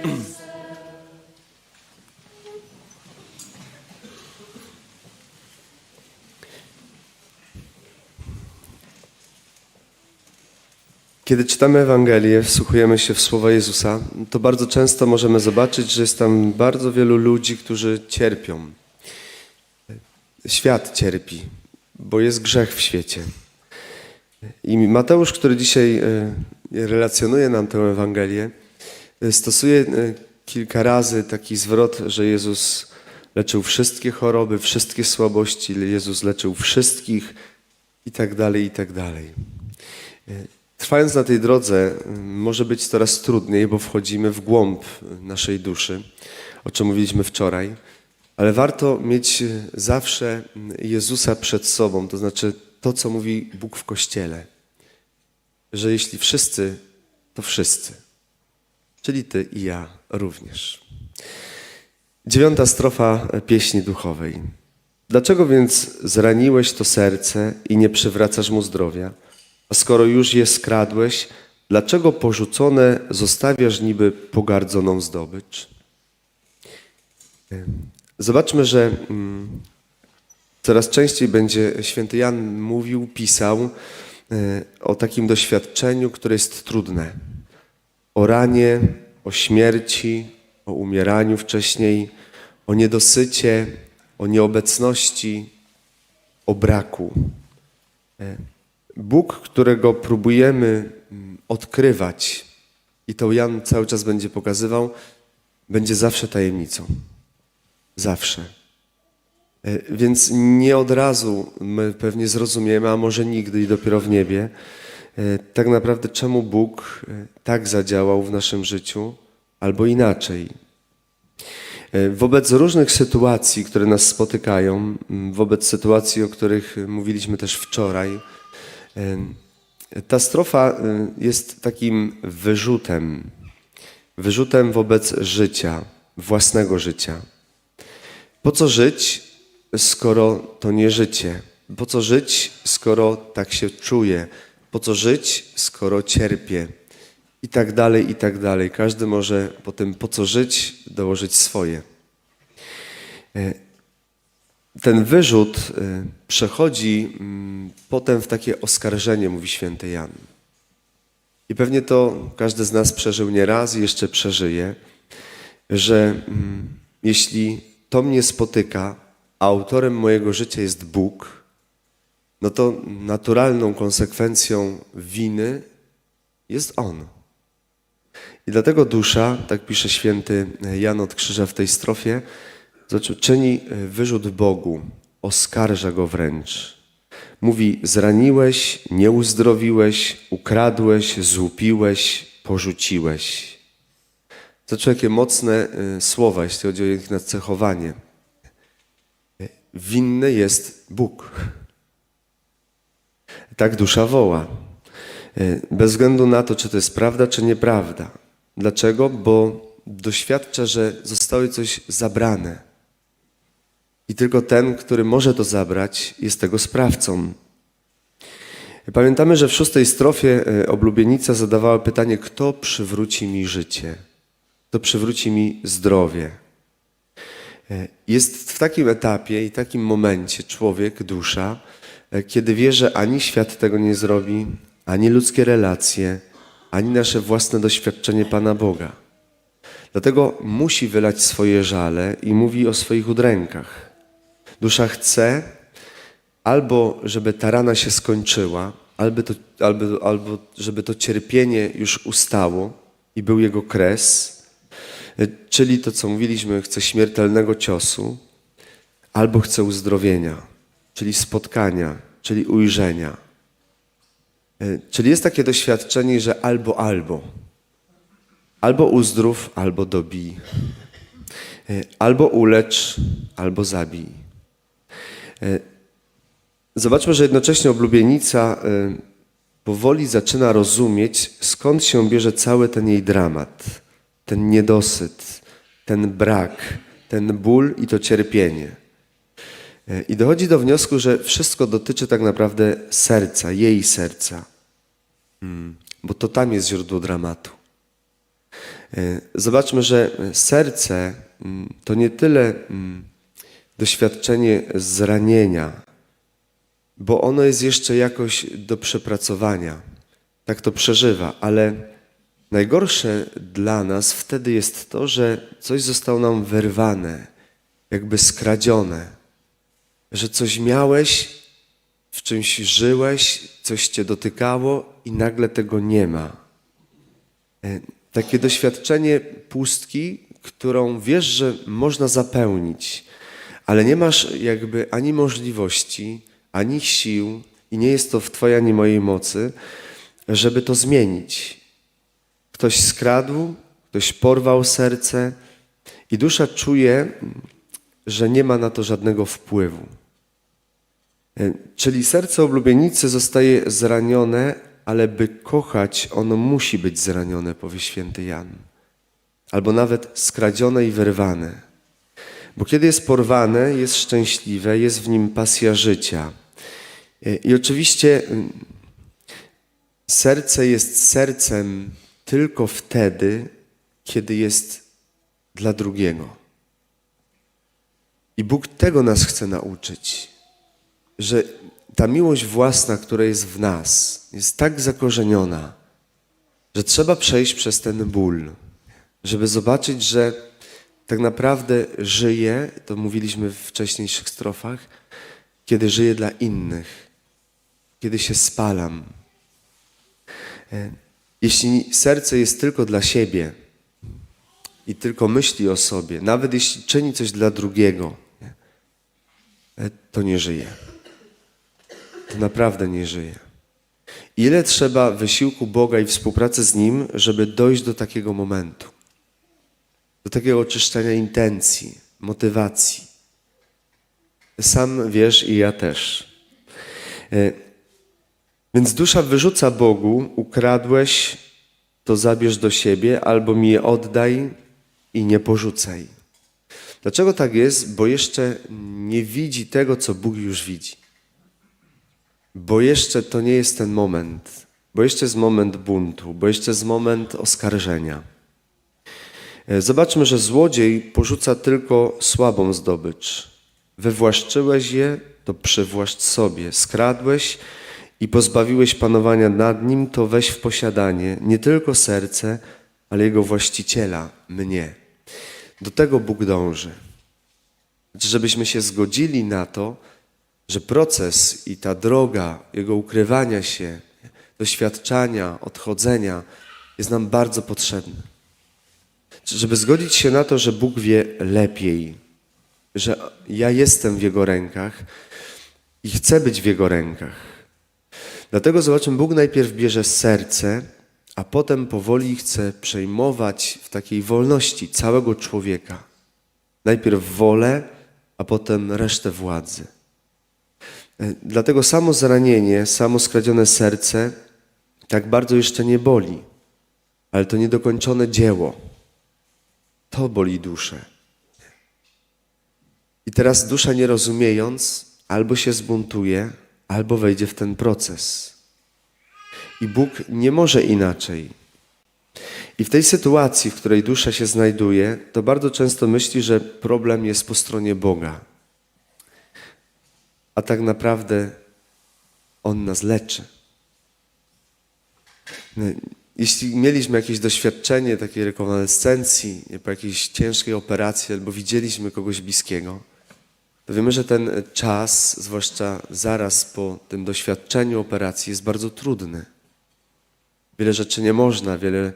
Kiedy czytamy Ewangelię, wsłuchujemy się w słowa Jezusa, to bardzo często możemy zobaczyć, że jest tam bardzo wielu ludzi, którzy cierpią. Świat cierpi, bo jest grzech w świecie. I Mateusz, który dzisiaj e, relacjonuje nam tę Ewangelię, e, stosuje e, kilka razy taki zwrot, że Jezus leczył wszystkie choroby, wszystkie słabości, Jezus leczył wszystkich i tak dalej, i tak dalej. Trwając na tej drodze, y, może być coraz trudniej, bo wchodzimy w głąb naszej duszy, o czym mówiliśmy wczoraj, ale warto mieć y, zawsze y, Jezusa przed sobą, to znaczy to, co mówi Bóg w Kościele, że jeśli wszyscy, to wszyscy, czyli Ty i ja również. Dziewiąta strofa pieśni duchowej. Dlaczego więc zraniłeś to serce i nie przywracasz mu zdrowia? A skoro już je skradłeś, dlaczego porzucone zostawiasz niby pogardzoną zdobycz? Zobaczmy, że mm, coraz częściej będzie święty Jan mówił, pisał e, o takim doświadczeniu, które jest trudne. O ranie, o śmierci, o umieraniu wcześniej, o niedosycie, o nieobecności, o braku. E, Bóg, którego próbujemy mm, odkrywać, i to Jan cały czas będzie pokazywał, będzie zawsze tajemnicą. Zawsze. E, Więc nie od razu my pewnie zrozumiemy, a może nigdy i dopiero w niebie, tak naprawdę czemu Bóg e, tak zadziałał w naszym życiu, albo inaczej. E, Wobec różnych sytuacji, które nas spotykają, wobec sytuacji, o których mówiliśmy też wczoraj, e, ta strofa e, jest takim wyrzutem, wyrzutem wobec życia, własnego życia. Po co żyć, skoro to nie życie? Po co żyć, skoro tak się czuję? Po co żyć, skoro cierpię? I tak dalej, i tak dalej. Każdy może po tym, po co żyć, dołożyć swoje. E, Ten wyrzut e, przechodzi mm, potem w takie oskarżenie, mówi święty Jan. I pewnie to każdy z nas przeżył nieraz i jeszcze przeżyje, że mm, jeśli to mnie spotyka, a autorem mojego życia jest Bóg, no to naturalną konsekwencją winy jest On. I dlatego dusza, tak pisze święty Jan od Krzyża w tej strofie, czyni wyrzut Bogu, oskarża Go wręcz. Mówi, zraniłeś, nie uzdrowiłeś, ukradłeś, złupiłeś, porzuciłeś. To jakie mocne y, słowa, jeśli chodzi o ich nacechowanie. Winny jest Bóg. Tak dusza woła. Y, Bez względu na to, czy to jest prawda, czy nieprawda. Dlaczego? Bo doświadcza, że zostały coś zabrane. I tylko ten, który może to zabrać, jest tego sprawcą. Pamiętamy, że w szóstej strofie y, oblubienica zadawała pytanie, kto przywróci mi życie? Kto przywróci mi zdrowie? Y, Jest w takim etapie i takim momencie człowiek, dusza, kiedy wie, że ani świat tego nie zrobi, ani ludzkie relacje, ani nasze własne doświadczenie Pana Boga. Dlatego musi wylać swoje żale i mówi o swoich udrękach. Dusza chce albo, żeby ta rana się skończyła, albo, to, albo, albo żeby to cierpienie już ustało i był jego kres, y, czyli to, co mówiliśmy, chce śmiertelnego ciosu, albo chce uzdrowienia, czyli spotkania, czyli ujrzenia. Y, Czyli jest takie doświadczenie, że albo, albo. Albo uzdrów, albo dobij. Y, Albo ulecz, albo zabij. Y, Zobaczmy, że jednocześnie oblubienica powoli zaczyna rozumieć, skąd się bierze cały ten jej dramat, ten niedosyt, ten brak, ten ból i to cierpienie. I dochodzi do wniosku, że wszystko dotyczy tak naprawdę serca, jej serca, Mm, bo to tam jest źródło dramatu. E, Zobaczmy, że serce mm, to nie tyle mm, doświadczenie zranienia, bo ono jest jeszcze jakoś do przepracowania. Tak to przeżywa, ale najgorsze dla nas wtedy jest to, że coś zostało nam wyrwane, jakby skradzione, że coś miałeś, w czymś żyłeś, coś cię dotykało i nagle tego nie ma. E, Takie doświadczenie pustki, którą wiesz, że można zapełnić, ale nie masz jakby ani możliwości, ani sił i nie jest to w Twojej ani mojej mocy, żeby to zmienić. Ktoś skradł, ktoś porwał serce i dusza czuje, że nie ma na to żadnego wpływu. E, Czyli serce oblubienicy zostaje zranione, ale by kochać, ono musi być zranione, powie święty Jan. Albo nawet skradzione i wyrwane. Bo kiedy jest porwane, jest szczęśliwe, jest w nim pasja życia. E, I oczywiście mm, serce jest sercem tylko wtedy, kiedy jest dla drugiego. I Bóg tego nas chce nauczyć, że ta miłość własna, która jest w nas, jest tak zakorzeniona, że trzeba przejść przez ten ból, żeby zobaczyć, że tak naprawdę żyję, to mówiliśmy w wcześniejszych strofach, kiedy żyję dla innych, kiedy się spalam. E, Jeśli serce jest tylko dla siebie i tylko myśli o sobie, nawet jeśli czyni coś dla drugiego, e, to nie żyje. To naprawdę nie żyje. Ile trzeba wysiłku Boga i współpracy z Nim, żeby dojść do takiego momentu? do takiego oczyszczenia intencji, motywacji. Sam wiesz i ja też. E, Więc dusza wyrzuca Bogu, ukradłeś, to zabierz do siebie, albo mi je oddaj i nie porzucaj. Dlaczego tak jest? Bo jeszcze nie widzi tego, co Bóg już widzi. Bo jeszcze to nie jest ten moment, bo jeszcze jest moment buntu, bo jeszcze jest moment oskarżenia. E, Zobaczmy, że złodziej porzuca tylko słabą zdobycz. Wywłaszczyłeś je, to przywłaszcz sobie. Skradłeś i pozbawiłeś panowania nad nim, to weź w posiadanie nie tylko serce, ale jego właściciela, mnie. Do tego Bóg dąży. Znaczy, Żebyśmy się zgodzili na to, że proces i ta droga jego ukrywania się, doświadczania, odchodzenia jest nam bardzo potrzebny żeby zgodzić się na to, że Bóg wie lepiej, że ja jestem w Jego rękach i chcę być w Jego rękach. Dlatego zobaczmy, Bóg najpierw bierze serce, a potem powoli chce przejmować w takiej wolności całego człowieka. Najpierw wolę, a potem resztę władzy. E, Dlatego samo zranienie, samo skradzione serce tak bardzo jeszcze nie boli, ale to niedokończone dzieło. To boli duszę. I teraz dusza nie rozumiejąc, albo się zbuntuje, albo wejdzie w ten proces. I Bóg nie może inaczej. I w tej sytuacji, w której dusza się znajduje, to bardzo często myśli, że problem jest po stronie Boga. A tak naprawdę On nas leczy. Jeśli mieliśmy jakieś doświadczenie takiej rekonwalescencji, po jakiejś ciężkiej operacji, albo widzieliśmy kogoś bliskiego, to wiemy, że ten czas, zwłaszcza zaraz po tym doświadczeniu operacji, jest bardzo trudny. Wiele rzeczy nie można, wiele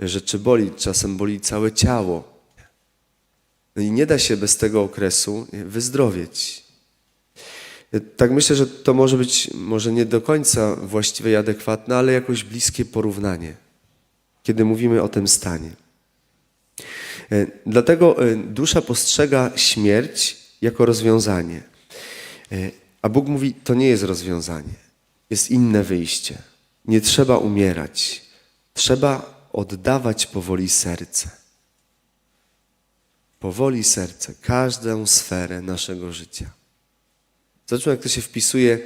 rzeczy boli, czasem boli całe ciało. No i nie da się bez tego okresu wyzdrowieć. Tak myślę, że to może być może nie do końca właściwe i adekwatne, ale jakoś bliskie porównanie, kiedy mówimy o tym stanie. E, Dlatego e, dusza postrzega śmierć jako rozwiązanie. E, A Bóg mówi, to nie jest rozwiązanie. Jest inne wyjście. Nie trzeba umierać. Trzeba oddawać powoli serce. Powoli serce, każdą sferę naszego życia. Zobaczmy, jak to się wpisuje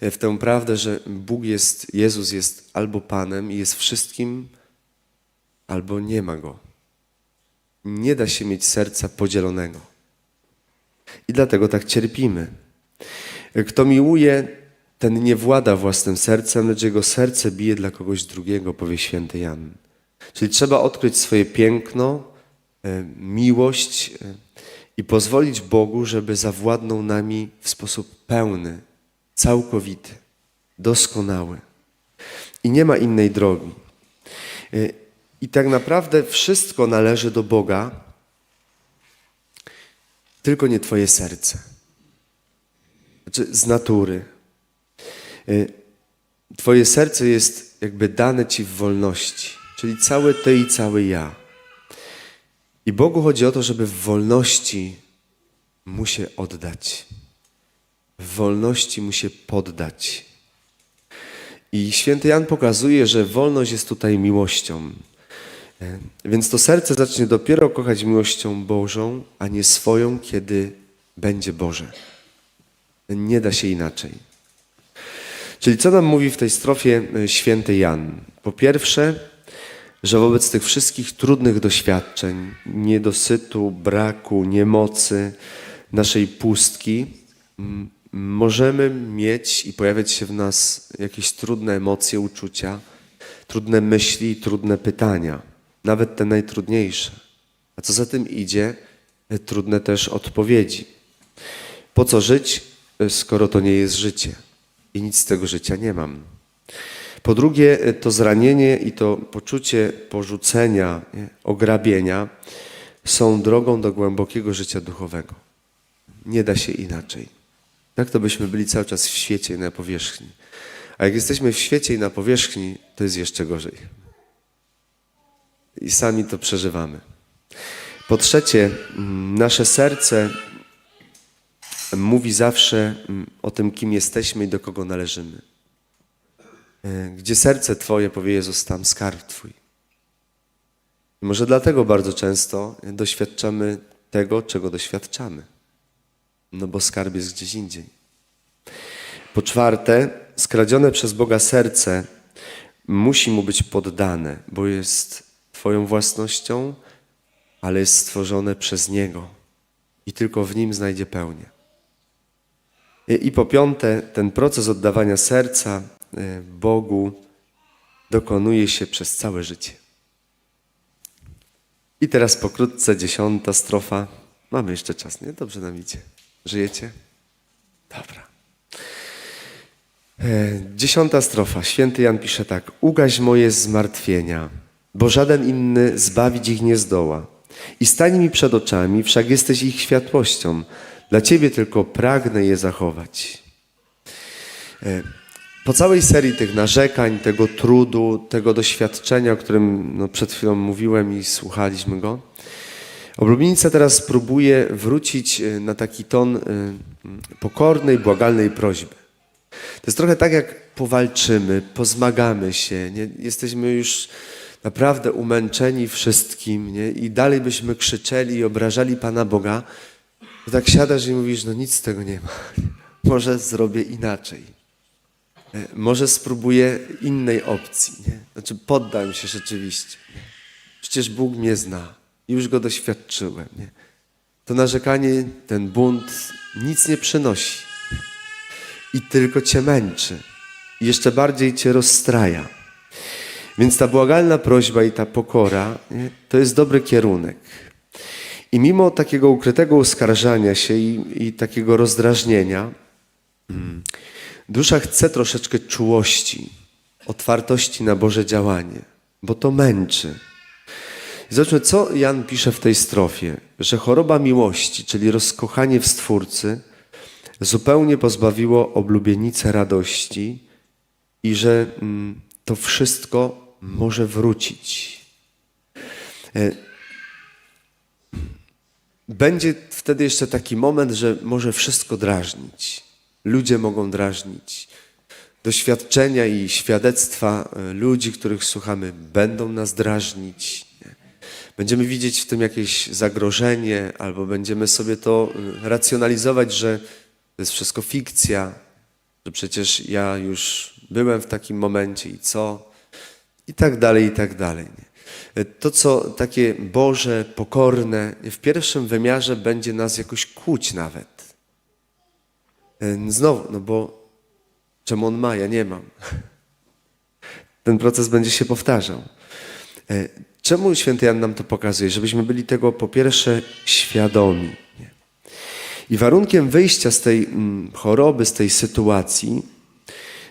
e, w tę prawdę, że Bóg jest, Jezus jest albo Panem i jest wszystkim, albo nie ma Go. nie da się mieć serca podzielonego. I dlatego tak cierpimy. Kto miłuje, ten nie włada własnym sercem, lecz jego serce bije dla kogoś drugiego, powie święty Jan. Czyli trzeba odkryć swoje piękno, e, miłość e, i pozwolić Bogu, żeby zawładnął nami w sposób pełny, całkowity, doskonały. I nie ma innej drogi. E, I tak naprawdę wszystko należy do Boga, tylko nie Twoje serce. Znaczy z natury. Y, Twoje serce jest jakby dane Ci w wolności, czyli całe Ty i cały ja. I Bogu chodzi o to, żeby w wolności mu się oddać. W wolności mu się poddać. I święty Jan pokazuje, że wolność jest tutaj miłością. E, Więc to serce zacznie dopiero kochać miłością Bożą, a nie swoją, kiedy będzie Boże. Nie da się inaczej. Czyli co nam mówi w tej strofie e, święty Jan? Po pierwsze, że wobec tych wszystkich trudnych doświadczeń, niedosytu, braku, niemocy, naszej pustki, możemy mieć i pojawiać się w nas jakieś trudne emocje, uczucia, trudne myśli, trudne pytania, nawet te najtrudniejsze. A co za tym idzie, trudne też odpowiedzi. Po co żyć, e, skoro to nie jest życie i nic z tego życia nie mam? Po drugie, e, to zranienie i to poczucie porzucenia, nie, ograbienia są drogą do głębokiego życia duchowego. Nie da się inaczej. Tak to byśmy byli cały czas w świecie i na powierzchni. A jak jesteśmy w świecie i na powierzchni, to jest jeszcze gorzej. I sami to przeżywamy. Po trzecie, mm, nasze serce mówi zawsze mm, o tym, kim jesteśmy i do kogo należymy. E, Gdzie serce Twoje, powie Jezus, tam skarb Twój. I może dlatego bardzo często doświadczamy tego, czego doświadczamy. No bo skarb jest gdzieś indziej. Po czwarte, skradzione przez Boga serce musi mu być poddane, bo jest Twoją własnością, ale jest stworzone przez Niego i tylko w Nim znajdzie pełnię. I, po piąte, ten proces oddawania serca Bogu dokonuje się przez całe życie. I teraz pokrótce dziesiąta strofa. Mamy jeszcze czas, nie? Dobrze nam idzie. Żyjecie? Dobra. E, Dziesiąta strofa. Święty Jan pisze tak. Ugaś moje zmartwienia, bo żaden inny zbawić ich nie zdoła. I stań mi przed oczami, wszak jesteś ich światłością. Dla Ciebie tylko pragnę je zachować. Po całej serii tych narzekań, tego trudu, tego doświadczenia, o którym no, przed chwilą mówiłem i słuchaliśmy go, Oblubienica teraz próbuje wrócić e, na taki ton e, pokornej, błagalnej prośby. To jest trochę tak, jak powalczymy, pozmagamy się, nie? jesteśmy już naprawdę umęczeni wszystkim nie? i dalej byśmy krzyczeli i obrażali Pana Boga, to tak siadasz i mówisz, no nic z tego nie ma. Może zrobię inaczej. E, Może spróbuję innej opcji. Nie? Znaczy poddam się rzeczywiście. Nie? Przecież Bóg mnie zna. Już go doświadczyłem. Nie? To narzekanie, ten bunt nic nie przynosi. I tylko cię męczy. I jeszcze bardziej cię rozstraja. Więc ta błagalna prośba i ta pokora nie? to jest dobry kierunek. I mimo takiego ukrytego uskarżania się i, i takiego rozdrażnienia, mm, dusza chce troszeczkę czułości, otwartości na Boże działanie, bo to męczy. Zobaczmy, co Jan pisze w tej strofie, że choroba miłości, czyli rozkochanie w Stwórcy, zupełnie pozbawiło oblubienicę radości i że mm, to wszystko może wrócić. E, Będzie wtedy jeszcze taki moment, że może wszystko drażnić. Ludzie mogą drażnić. Doświadczenia i świadectwa e, ludzi, których słuchamy, będą nas drażnić. Będziemy widzieć w tym jakieś zagrożenie, albo będziemy sobie to e, racjonalizować, że to jest wszystko fikcja, że przecież ja już byłem w takim momencie i co? I tak dalej, i tak dalej. Nie? To, co takie Boże, pokorne, w pierwszym wymiarze będzie nas jakoś kłuć nawet. Znowu, no bo czemu on ma, ja nie mam. Ten proces będzie się powtarzał. E, Czemu święty Jan nam to pokazuje? Żebyśmy byli tego po pierwsze świadomi. I warunkiem wyjścia z tej mm, choroby, z tej sytuacji,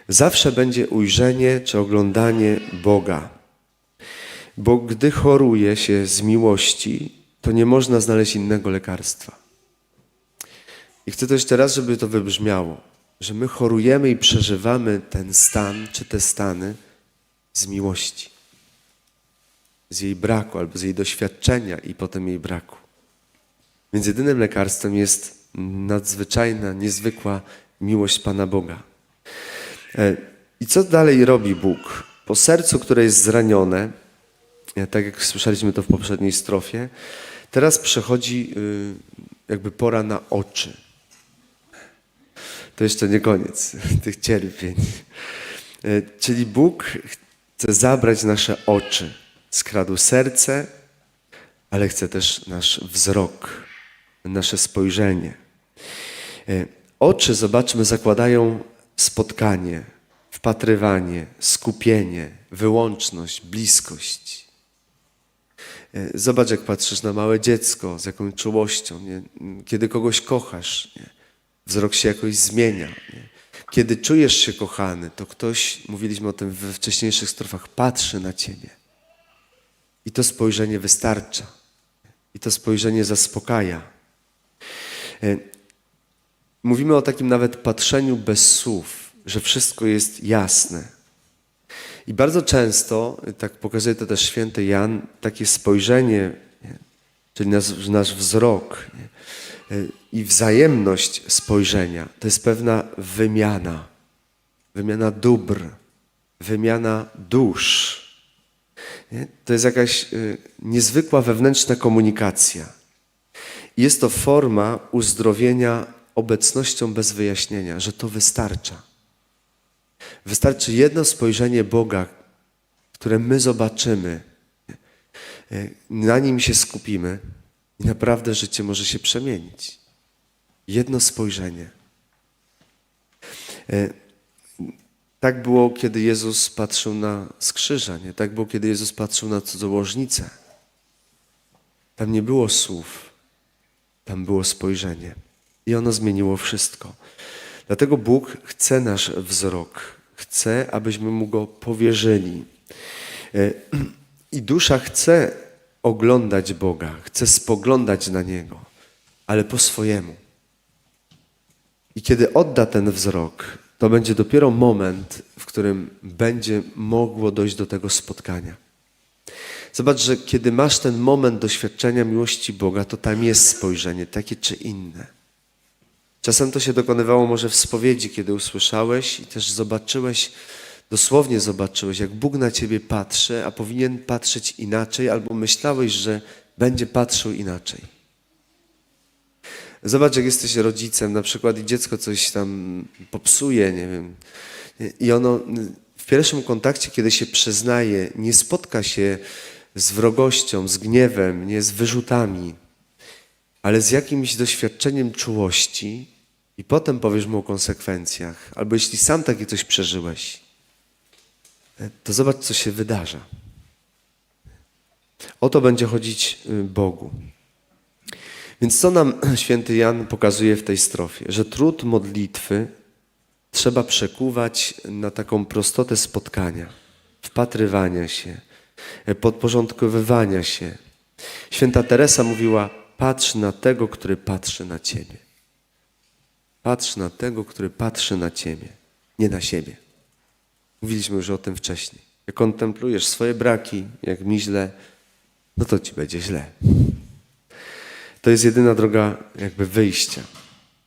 zawsze będzie ujrzenie czy oglądanie Boga. Bo gdy choruje się z miłości, to nie można znaleźć innego lekarstwa. I chcę to jeszcze raz, żeby to wybrzmiało, że my chorujemy i przeżywamy ten stan czy te stany z miłości, z jej braku albo z jej doświadczenia i potem jej braku. Więc jedynym lekarstwem jest nadzwyczajna, niezwykła miłość Pana Boga. E, I co dalej robi Bóg? Po sercu, które jest zranione, e, tak jak słyszeliśmy to w poprzedniej strofie, teraz przechodzi y, jakby pora na oczy. To jeszcze nie koniec tych cierpień. E, Czyli Bóg chce zabrać nasze oczy. Skradł serce, ale chce też nasz wzrok, nasze spojrzenie. E, Oczy, zobaczmy, zakładają spotkanie, wpatrywanie, skupienie, wyłączność, bliskość. E, Zobacz, jak patrzysz na małe dziecko, z jaką czułością. Nie? Kiedy kogoś kochasz, nie? Wzrok się jakoś zmienia. Nie? Kiedy czujesz się kochany, to ktoś, mówiliśmy o tym we wcześniejszych strofach, patrzy na ciebie. I to spojrzenie wystarcza. I to spojrzenie zaspokaja. E, Mówimy o takim nawet patrzeniu bez słów, że wszystko jest jasne. I bardzo często, tak pokazuje to też święty Jan, takie spojrzenie, nie, czyli nasz, nasz wzrok nie, i wzajemność spojrzenia, to jest pewna wymiana. Wymiana dóbr, wymiana dusz. Nie? To jest jakaś y, niezwykła wewnętrzna komunikacja. Jest to forma uzdrowienia obecnością bez wyjaśnienia, że to wystarcza. Wystarczy jedno spojrzenie Boga, które my zobaczymy, e, na nim się skupimy i naprawdę życie może się przemienić. Jedno spojrzenie. E, Tak było, kiedy Jezus patrzył na skrzyża, nie? Tak było, kiedy Jezus patrzył na cudzołożnicę. Tam nie było słów, tam było spojrzenie. I ono zmieniło wszystko. Dlatego Bóg chce nasz wzrok. Chce, abyśmy Mu go powierzyli. E, I dusza chce oglądać Boga, chce spoglądać na Niego, ale po swojemu. I kiedy odda ten wzrok, to będzie dopiero moment, w którym będzie mogło dojść do tego spotkania. Zobacz, że kiedy masz ten moment doświadczenia miłości Boga, to tam jest spojrzenie, takie czy inne. Czasem to się dokonywało może w spowiedzi, kiedy usłyszałeś i też zobaczyłeś, dosłownie zobaczyłeś, jak Bóg na ciebie patrzy, a powinien patrzeć inaczej, albo myślałeś, że będzie patrzył inaczej. Zobacz, jak jesteś rodzicem, na przykład i dziecko coś tam popsuje, nie wiem, i ono w pierwszym kontakcie, kiedy się przyznaje, nie spotka się z wrogością, z gniewem, nie z wyrzutami, ale z jakimś doświadczeniem czułości i potem powiesz mu o konsekwencjach, albo jeśli sam takie coś przeżyłeś, to zobacz, co się wydarza. O to będzie chodzić y, Bogu. Więc co nam święty Jan pokazuje w tej strofie? Że trud modlitwy trzeba przekuwać na taką prostotę spotkania, wpatrywania się, podporządkowywania się. Święta Teresa mówiła: patrz na tego, który patrzy na ciebie. Patrz na tego, który patrzy na ciebie, nie na siebie. Mówiliśmy już o tym wcześniej. Jak kontemplujesz swoje braki, jak mi źle, no to ci będzie źle. To jest jedyna droga jakby wyjścia.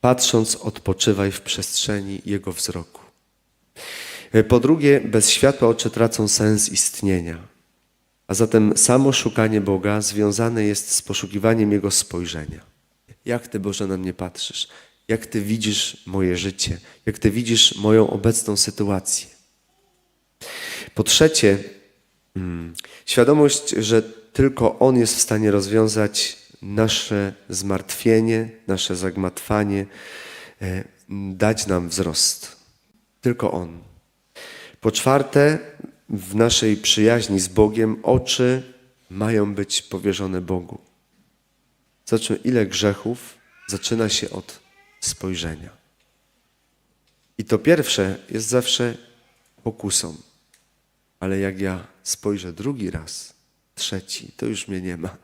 Patrząc, odpoczywaj w przestrzeni Jego wzroku. Po drugie, bez światła oczy tracą sens istnienia. A zatem samo szukanie Boga związane jest z poszukiwaniem Jego spojrzenia. Jak Ty, Boże, na mnie patrzysz? Jak Ty widzisz moje życie? Jak Ty widzisz moją obecną sytuację? Po trzecie, mm, świadomość, że tylko On jest w stanie rozwiązać nasze zmartwienie, nasze zagmatwanie, e, dać nam wzrost. Tylko On. Po czwarte, w naszej przyjaźni z Bogiem oczy mają być powierzone Bogu. Zobaczmy, ile grzechów zaczyna się od spojrzenia. I to pierwsze jest zawsze pokusą. Ale jak ja spojrzę drugi raz, trzeci, to już mnie nie ma.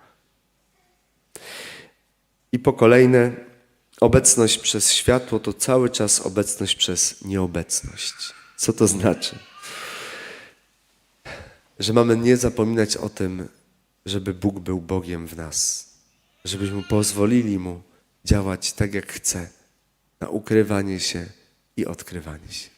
I po kolejne, obecność przez światło to cały czas obecność przez nieobecność. Co to znaczy? Że mamy nie zapominać o tym, żeby Bóg był Bogiem w nas, żebyśmy pozwolili Mu działać tak, jak chce, na ukrywanie się i odkrywanie się.